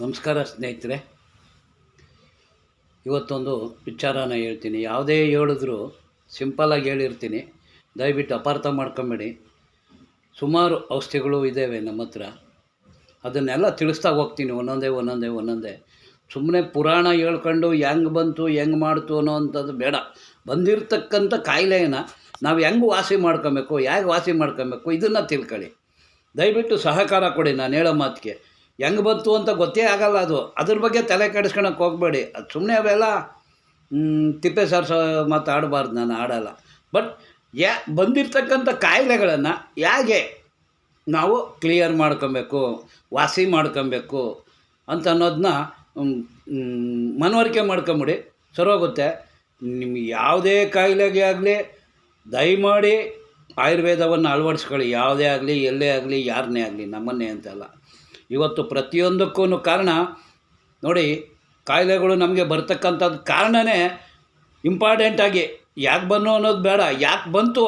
ನಮಸ್ಕಾರ ಸ್ನೇಹಿತರೆ. ಇವತ್ತೊಂದು ವಿಚಾರನ ಹೇಳ್ತೀನಿ. ಯಾವುದೇ ಹೇಳಿದ್ರು ಸಿಂಪಲ್ಲಾಗಿ ಹೇಳಿರ್ತೀನಿ. ದಯವಿಟ್ಟು ಅಪಾರ್ಥ ಮಾಡ್ಕೊಂಬೇಡಿ. ಸುಮಾರು ಔಷಧಿಗಳು ಇದ್ದಾವೆ ನಮ್ಮ ಹತ್ರ. ಅದನ್ನೆಲ್ಲ ತಿಳಿಸ್ತಾ ಹೋಗ್ತೀನಿ ಒಂದೊಂದೇ ಒಂದೊಂದೇ ಒಂದೊಂದೇ. ಸುಮ್ಮನೆ ಪುರಾಣ ಹೇಳ್ಕೊಂಡು ಹೆಂಗೆ ಬಂತು, ಹೆಂಗೆ ಮಾಡ್ತು ಅನ್ನೋ ಅಂಥದ್ದು ಬೇಡ. ಬಂದಿರತಕ್ಕಂಥ ಕಾಯಿಲೆನ ನಾವು ಹೆಂಗೆ ವಾಸಿ ಮಾಡ್ಕೊಬೇಕು, ಹೇಗೆ ವಾಸಿ ಮಾಡ್ಕೊಬೇಕು ಇದನ್ನು ತಿಳ್ಕೊಳ್ಳಿ. ದಯವಿಟ್ಟು ಸಹಕಾರ ಕೊಡಿ. ನಾನು ಹೇಳೋ ಮಾತಿಗೆ. ಹೆಂಗೆ ಬಂತು ಅಂತ ಗೊತ್ತೇ ಆಗಲ್ಲ ಅದು. ಅದ್ರ ಬಗ್ಗೆ ತಲೆ ಕೆಡಿಸ್ಕೊಳಕ್ಕೆ ಹೋಗಬೇಡಿ. ಅದು ಸುಮ್ಮನೆ ಅವೆಲ್ಲ ತಿಪ್ಪೆ ಸಾರಿಸೋ ಮಾತು ಆಡಬಾರ್ದು ನಾನು, ಆಡಲ್ಲ. ಬಟ್, ಯಾ, ಬಂದಿರ್ತಕ್ಕಂಥ ಕಾಯಿಲೆಗಳನ್ನು ಹೇಗೆ ನಾವು ಕ್ಲಿಯರ್ ಮಾಡ್ಕೊಬೇಕು, ವಾಸಿ ಮಾಡ್ಕೊಬೇಕು ಅಂತ ಅನ್ನೋದನ್ನ ಮನವರಿಕೆ ಮಾಡ್ಕೊಂಬಿಡಿ. ಸರೋಗುತ್ತೆ ನಿಮ್ಗೆ ಯಾವುದೇ ಕಾಯಿಲೆಗೆ ಆಗಲಿ, ದಯಮಾಡಿ ಆಯುರ್ವೇದವನ್ನು ಅಳವಡಿಸ್ಕೊಳ್ಳಿ. ಯಾವುದೇ ಆಗಲಿ, ಎಲ್ಲೇ ಆಗಲಿ ಯಾರನ್ನೇ ಆಗಲಿ, ನಮ್ಮನ್ನೇ ಅಂತಲ್ಲ. ಇವತ್ತು ಪ್ರತಿಯೊಂದಕ್ಕೂ ಕಾರಣ, ನೋಡಿ, ಕಾಯಿಲೆಗಳು ನಮಗೆ ಬರ್ತಕ್ಕಂಥದ್ದು ಕಾರಣನೇ ಇಂಪಾರ್ಟೆಂಟಾಗಿ ಯಾಕೆ ಬನ್ನು ಅನ್ನೋದು ಬೇಡ, ಯಾಕೆ ಬಂತು?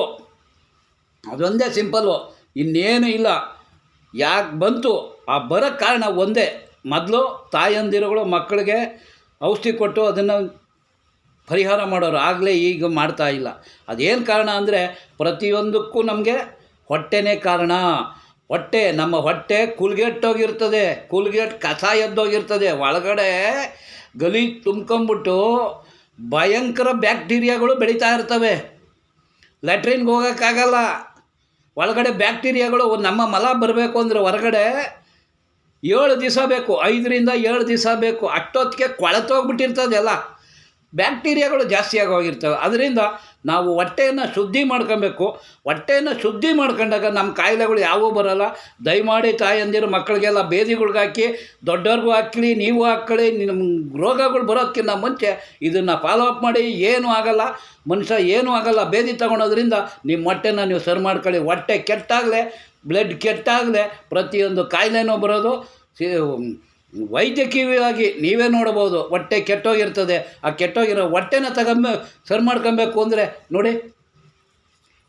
ಅದೊಂದೇ ಸಿಂಪಲ್ಲು ಇನ್ನೇನು ಇಲ್ಲ. ಯಾಕೆ ಬಂತು? ಆ ಬರೋ ಕಾರಣ ಒಂದೇ. ಮೊದಲು ತಾಯಂದಿರುಗಳು ಮಕ್ಕಳಿಗೆ ಔಷಧಿ ಕೊಟ್ಟು ಅದನ್ನು ಪರಿಹಾರ ಮಾಡೋರು. ಆಗಲೇ ಈಗ ಮಾಡ್ತಾ ಇಲ್ಲ. ಅದೇನು ಕಾರಣ ಅಂದರೆ ಪ್ರತಿಯೊಂದಕ್ಕೂ ನಮಗೆ ಹೊಟ್ಟೆನೇ ಕಾರಣ. ಹೊಟ್ಟೆ, ನಮ್ಮ ಹೊಟ್ಟೆ ಕುಲ್ಗೆಟ್ಟೋಗಿರ್ತದೆ ಕುಲ್ಗೆಟ್ ಕಸ ಎದ್ದೋಗಿರ್ತದೆ. ಒಳಗಡೆ ಗಲೀಜು ತುಂಬ್ಕೊಂಬಿಟ್ಟು ಭಯಂಕರ ಬ್ಯಾಕ್ಟೀರಿಯಾಗಳು ಬೆಳೀತಾ ಇರ್ತವೆ. ಲ್ಯಾಟ್ರಿನ್ಗೆ ಹೋಗೋಕ್ಕಾಗಲ್ಲ. ಒಳಗಡೆ ಬ್ಯಾಕ್ಟೀರಿಯಾಗಳು ನಮ್ಮ ಮಲ ಬರಬೇಕು ಅಂದರೆ ಹೊರಗಡೆ ಏಳು ದಿವಸ ಬೇಕು, ಐದರಿಂದ ಏಳು ದಿವಸ ಬೇಕು. ಅಷ್ಟೊತ್ತಿಗೆ ಕೊಳತೋಗ್ಬಿಟ್ಟಿರ್ತದೆ ಎಲ್ಲ. ಬ್ಯಾಕ್ಟೀರಿಯಾಗಳು ಜಾಸ್ತಿ ಆಗೋಗಿರ್ತವೆ. ಅದರಿಂದ ನಾವು ಹೊಟ್ಟೆಯನ್ನು ಶುದ್ಧಿ ಮಾಡ್ಕೊಬೇಕು. ಹೊಟ್ಟೆಯನ್ನು ಶುದ್ಧಿ ಮಾಡ್ಕೊಂಡಾಗ ನಮ್ಮ ಕಾಯಿಲೆಗಳು ಯಾವೂ ಬರೋಲ್ಲ. ದಯಮಾಡಿ ತಾಯಂದಿರು ಮಕ್ಕಳಿಗೆಲ್ಲ ಬೇದಿಗಳ್ಗೆ ದೊಡ್ಡವ್ರಿಗೂ ಹಾಕ್ಲಿ, ನೀವು ಹಾಕ್ಕೊಳ್ಳಿ ನಿಮ್ಮ ರೋಗಗಳು ಬರೋದಕ್ಕಿಂತ ಮುಂಚೆ ಇದನ್ನು ಫಾಲೋ ಅಪ್ ಮಾಡಿ. ಏನೂ ಆಗೋಲ್ಲ. ಮನುಷ್ಯ ಏನೂ ಆಗೋಲ್ಲ. ಬೇದಿ ತಗೊಳೋದ್ರಿಂದ ನಿಮ್ಮ ಹೊಟ್ಟೆನ ನೀವು ಸರಿ ಮಾಡ್ಕೊಳ್ಳಿ. ಹೊಟ್ಟೆ ಕೆಟ್ಟಾಗಲೇ ಬ್ಲಡ್ ಕೆಟ್ಟಾಗಲೇ ಪ್ರತಿಯೊಂದು ಕಾಯಿಲೆನೂ ಬರೋದು. ವೈದ್ಯಕೀಯವಾಗಿ ನೀವೇ ನೋಡಬಹುದು, ಹೊಟ್ಟೆ ಕೆಟ್ಟೋಗಿರ್ತದೆ. ಆ ಕೆಟ್ಟೋಗಿರೋ ಹೊಟ್ಟೆನ ತಗೊಂಬ, ಸರಿ ಮಾಡ್ಕೊಬೇಕು ಅಂದರೆ ನೋಡಿ,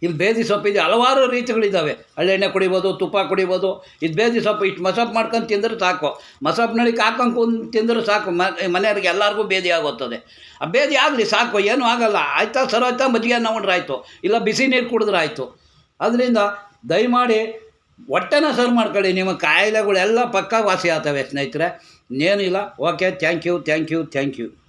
ಇಲ್ಲಿ ಬೇದಿ ಸೊಪ್ಪಿದೆ ಹಲವಾರು ರೀತಿಗಳಿದ್ದಾವೆ. ಹಳ್ಳೆಣ್ಣೆ ಕುಡಿಬೋದು, ತುಪ್ಪ ಕುಡಿಬೋದು. ಇದು ಬೇದಿ ಸೊಪ್ಪು, ಇಷ್ಟು ಮಸಪ್ ಮಾಡ್ಕೊಂಡು ತಿಂದರೆ ಸಾಕು. ಮಸಪ್ ನಳಿಗೆ ಹಾಕೊಂಡು ಕುಂದು ತಿಂದರೆ ಸಾಕು. ಮನೆಯವ್ರಿಗೆ ಎಲ್ಲರಿಗೂ ಬೇದಿ ಆಗುತ್ತದೆ. ಆ ಬೇದಿ ಆಗಲಿ, ಸಾಕು. ಏನೂ ಆಗಲ್ಲ. ಆಯ್ತಾ ಸರೋಯ್ತಾ ಮಜ್ಜಿಗೆ ಅನ್ನ ಉಂಡ್ರೆ ಆಯಿತು. ಇಲ್ಲ, ಬಿಸಿ ನೀರು ಕುಡಿದ್ರೆ ಆಯಿತು. ಅದರಿಂದ ದಯಮಾಡಿ ಹೊಟ್ಟೆನ ಸರ್ ಮಾಡ್ಕೊಳ್ಳಿ. ನಿಮ್ಮ ಕಾಯಿಲೆಗಳೆಲ್ಲ ಪಕ್ಕ ವಾಸಿ ಆಗ್ತವೆ ಸ್ನೇಹಿತರೆ. ಇನ್ನೇನಿಲ್ಲ okay thank you thank you thank you